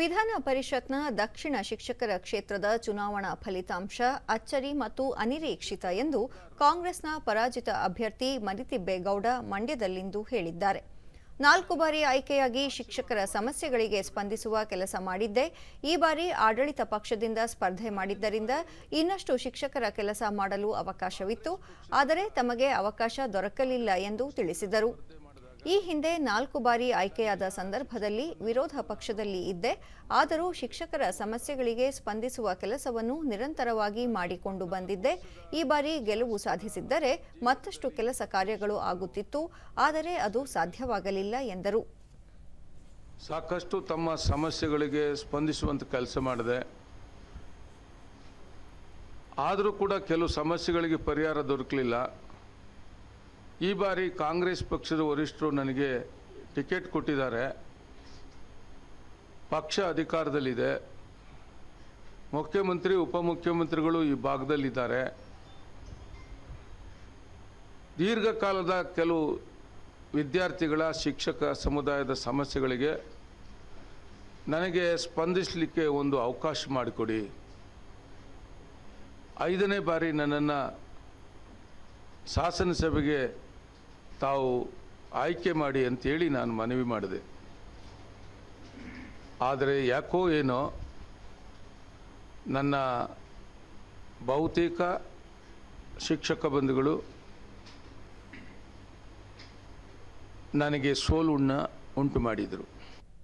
ವಿಧಾನ ಪರಿಷತ್ನ ದಕ್ಷಿಣ ಶಿಕ್ಷಕರ ಕ್ಷೇತ್ರದ ಚುನಾವಣಾ ಫಲಿತಾಂಶ ಅಚ್ಚರಿ ಮತ್ತು ಅನಿರೀಕ್ಷಿತ ಎಂದು ಕಾಂಗ್ರೆಸ್ನ ಪರಾಜಿತ ಅಭ್ಯರ್ಥಿ ಮರಿತಿಬ್ಬೇಗೌಡ ಮಂಡ್ಯದಲ್ಲಿಂದು ಹೇಳಿದ್ದಾರೆ. ನಾಲ್ಕು ಬಾರಿ ಆಯ್ಕೆಯಾಗಿ ಶಿಕ್ಷಕರ ಸಮಸ್ಯೆಗಳಿಗೆ ಸ್ಪಂದಿಸುವ ಕೆಲಸ ಮಾಡಿದ್ದೆ. ಈ ಬಾರಿ ಆಡಳಿತ ಪಕ್ಷದಿಂದ ಸ್ಪರ್ಧೆ ಮಾಡಿದ್ದರಿಂದ ಇನ್ನಷ್ಟು ಶಿಕ್ಷಕರ ಕೆಲಸ ಮಾಡಲು ಅವಕಾಶವಿತ್ತು. ಆದರೆ ತಮಗೆ ಅವಕಾಶ ದೊರಕಲಿಲ್ಲ ಎಂದು ತಿಳಿಸಿದರು. ಈ ಹಿಂದೆ ನಾಲ್ಕು ಬಾರಿ ಆಯ್ಕೆಯಾದ ಸಂದರ್ಭದಲ್ಲಿ ವಿರೋಧ ಪಕ್ಷದಲ್ಲಿ ಇದ್ದೆ. ಆದರೂ ಶಿಕ್ಷಕರ ಸಮಸ್ಯೆಗಳಿಗೆ ಸ್ಪಂದಿಸುವ ಕೆಲಸವನ್ನು ನಿರಂತರವಾಗಿ ಮಾಡಿಕೊಂಡು ಬಂದಿದ್ದೆ. ಈ ಬಾರಿ ಗೆಲುವು ಸಾಧಿಸಿದ್ದರೆ ಮತ್ತಷ್ಟು ಕೆಲಸ ಕಾರ್ಯಗಳು ಆಗುತ್ತಿತ್ತು. ಆದರೆ ಅದು ಸಾಧ್ಯವಾಗಲಿಲ್ಲ ಎಂದರು. ಸಾಕಷ್ಟು ತಮ್ಮ ಸಮಸ್ಯೆಗಳಿಗೆ ಸ್ಪಂದಿಸುವಂಥ ಕೆಲಸ ಮಾಡಿದೆ. ಆದರೂ ಕೂಡ ಕೆಲವು ಸಮಸ್ಯೆಗಳಿಗೆ ಪರಿಹಾರ ದೊರಕಲಿಲ್ಲ. ಈ ಬಾರಿ ಕಾಂಗ್ರೆಸ್ ಪಕ್ಷದ ವರಿಷ್ಠರು ನನಗೆ ಟಿಕೆಟ್ ಕೊಟ್ಟಿದ್ದಾರೆ. ಪಕ್ಷ ಅಧಿಕಾರದಲ್ಲಿದೆ. ಮುಖ್ಯಮಂತ್ರಿ, ಉಪಮುಖ್ಯಮಂತ್ರಿಗಳು ಈ ಭಾಗದಲ್ಲಿದ್ದಾರೆ. ದೀರ್ಘಕಾಲದ ಕೆಲವು ವಿದ್ಯಾರ್ಥಿಗಳ, ಶಿಕ್ಷಕ ಸಮುದಾಯದ ಸಮಸ್ಯೆಗಳಿಗೆ ನನಗೆ ಸ್ಪಂದಿಸಲಿಕ್ಕೆ ಒಂದು ಅವಕಾಶ ಮಾಡಿಕೊಡಿ. ಐದನೇ ಬಾರಿ ನನ್ನನ್ನು ಶಾಸನಸಭೆಗೆ ತಾವು ಆಯ್ಕೆ ಮಾಡಿ ಅಂತೇಳಿ ನಾನು ಮನವಿ ಮಾಡಿದೆ. ಆದರೆ ಯಾಕೋ ಏನೋ ನನ್ನ ಬಹುತೇಕ ಶಿಕ್ಷಕ ಬಂಧುಗಳು ನನಗೆ ಸೋಲುಣ್ಣ ಉಂಟು ಮಾಡಿದರು.